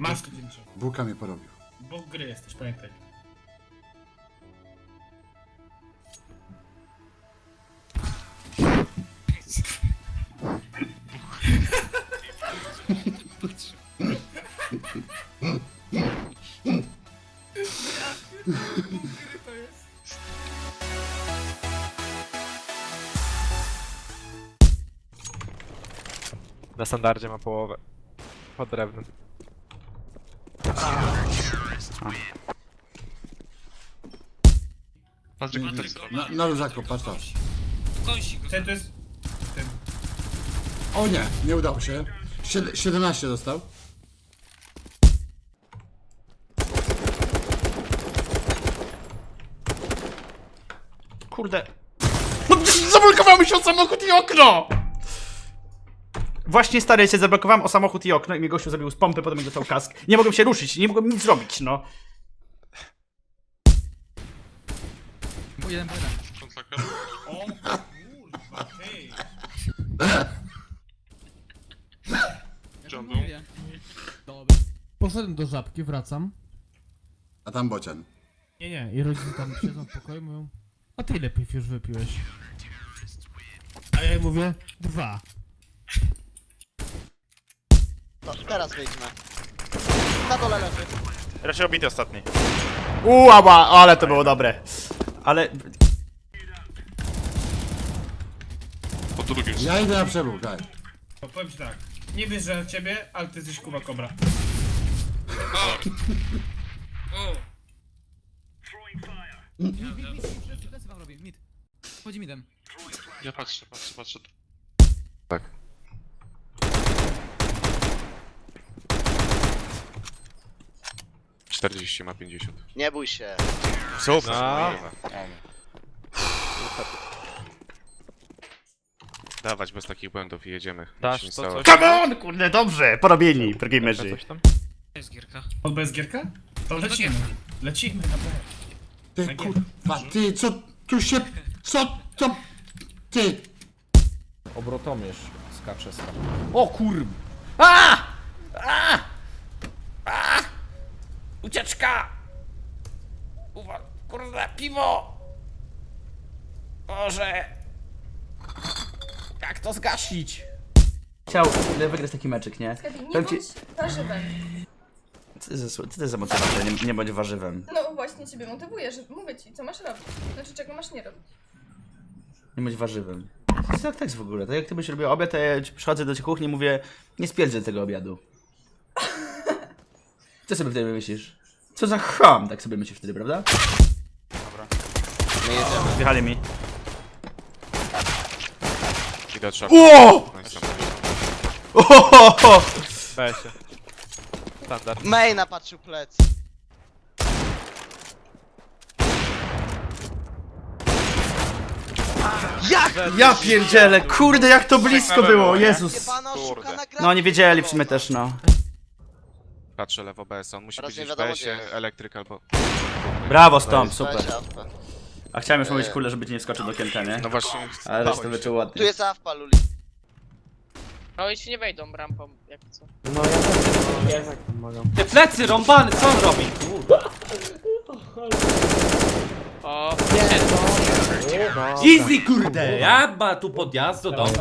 Masz tu pięciu. Buka mnie porobił. Bóg gry jesteś, pamiętaj. Na standardzie ma połowę. Pod drewnem. Patrz, jak to jest. Na, na różaku, patrz. Kąsik go. Ten to jest... Ten. O nie, nie udało się. Sied 17 dostał. Kurde. No, zablokowało mi się o samochód i okno! Właśnie stary się zablokowałem o samochód i okno i mnie gościu zabił z pompy, potem mi dostał kask. Nie mogłem się ruszyć, nie mogłem nic zrobić, no. Jeden po jeden. O kurwa, Mówię. Dobra. Poszedłem do żabki, wracam. A tam bocian. Nie, nie, i rodzice tam siedzą w pokoju mówią, a ty ile piw już wypiłeś? A ja mówię, dwa. Teraz wyjdźmy. Na dole leży. Raczej obity ostatni. Uuu, ała, ale to było dobre. Ale... Po drugim. Ja idę na przebój, daj. No, powiem ci tak. Nie wierzę w ciebie, ale ty jesteś Kuba Kobra. O! Mid, mid, mid, plecy, plecy wam robię, mid. Chodzi midem. Ja patrzę, patrzę, patrzę. Tak. Czterdzieści ma 50. Nie bój się. Super! No. Dawać bez takich błędów i jedziemy. Dasz Nic to nie coś? Come on, kurde, dobrze, porobieni, progamerzy. Coś tam? Jest gierka. Od bez gierka? To lecimy. Lecimy na B. Ty kurwa, ty, co tu się... Co to... Ty... Obrotomierz skacze skacze. O kurw! A! A! A! Ucieczka! Uwa... Kurde, piwo! Boże! Jak to zgasić? Chciał wygrać taki meczyk, nie? Skarbie, nie Powiem ci- bądź warzywem. Co to jest za- co jest za motywacja, nie, nie bądź warzywem. No właśnie ciebie motywuję, że mówię ci, co masz robić. Znaczy, czego masz nie robić. Nie bądź warzywem. To jest jak tak w ogóle. Tak jak ty byś robił obiad, to ja ci przychodzę do kuchni i mówię, nie spierdzę tego obiadu. Co sobie wtedy myślisz? Co za cham, tak sobie myślisz wtedy, prawda? My jedziemy. Wjechali mi. Idę szafy. Ło! Standard. Maina patrzył plec. Jak? Ja pierdzielę, kurde jak to blisko było, Jezus. Jebana oszuka Kurde. na. No nie wiedzieli w sumie też, no. Patrzę lewo BS, on musi Teraz być nie w wiadomo, BS-ie, gdzie jest. elektryk albo... Brawo Stomp, super. Weź. A chciałem już mówić kule, żeby ci nie wskoczył do kielka, nie? No właśnie... Ale resztę bałem się. wyczuł Tu ładnie. jest awpa, Luli. No i ci nie wejdą rampą, jak co. Te plecy rąbany, co on robi? O, Easy kurde, ja ma tu podjazd do domu.